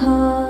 সুন্দর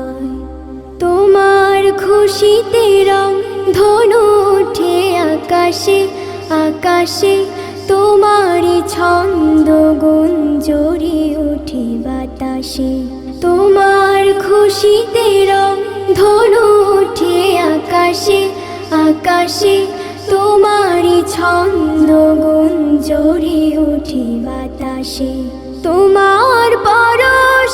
খুশিতে রং ধনু ওঠে আকাশে আকাশে ছন্দ গুঞ্জরি ওঠে বাতাসে। তোমার খুশিতে রং ধনু উঠে আকাশে আকাশে তোমারই ছন্দ গুঞ্জরি ওঠে বাতাসে। তোমার পরশ